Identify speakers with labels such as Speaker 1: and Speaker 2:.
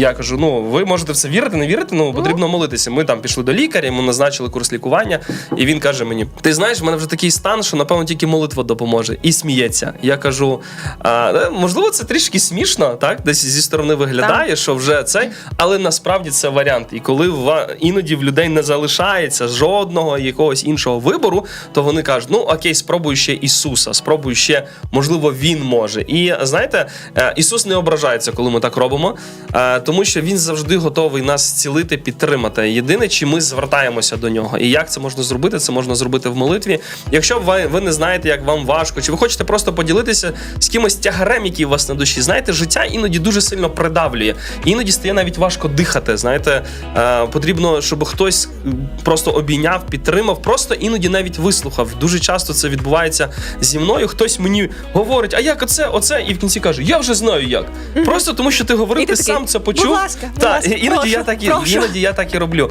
Speaker 1: я кажу: ну ви можете в це вірити, не вірити, ну потрібно молитися. Ми там пішли до лікаря, йому назначили курс лікування, і він каже мені: Ти знаєш, в мене вже такий стан, що напевно тільки молитва допоможе. І сміється. Я кажу: а, е, можливо, це трішки смішно, так? Десь зі сторони виглядає, що вже цей, але насправді це варіант. І коли ва- іноді в людей не залишається жодного якогось іншого вибору, то вони кажуть: ну окей, спробуй ще Ісуса, спробуй ще, можливо, Він може. І знаєте, е, Ісус не ображається, коли ми так робимо, е, тому що Він завжди готовий нас зцілити, підтримати. Єдине, чи ми звертаємося до нього. І як це можна зробити? Це можна зробити в молитві. Якщо ви, ви не знаєте, як вам важко, чи ви хочете просто поділитися з кимось тягарем, який у вас на душі. Знаєте, життя іноді дуже сильно придавлює. Іноді стає навіть важко дихати. Знаєте, е, потрібно, щоб хтось просто обійняв, підтримав, просто іноді навіть вислухав. Дуже часто це відбувається зі мною. Хтось мені говорить, а як оце, оце, і в кінці каже, я вже знаю як. Просто тому, що ти говорив,
Speaker 2: ти
Speaker 1: ти сам це
Speaker 2: «Будь ласка, будь ласка,
Speaker 1: іноді я так і
Speaker 2: прошу».
Speaker 1: іноді я так і роблю.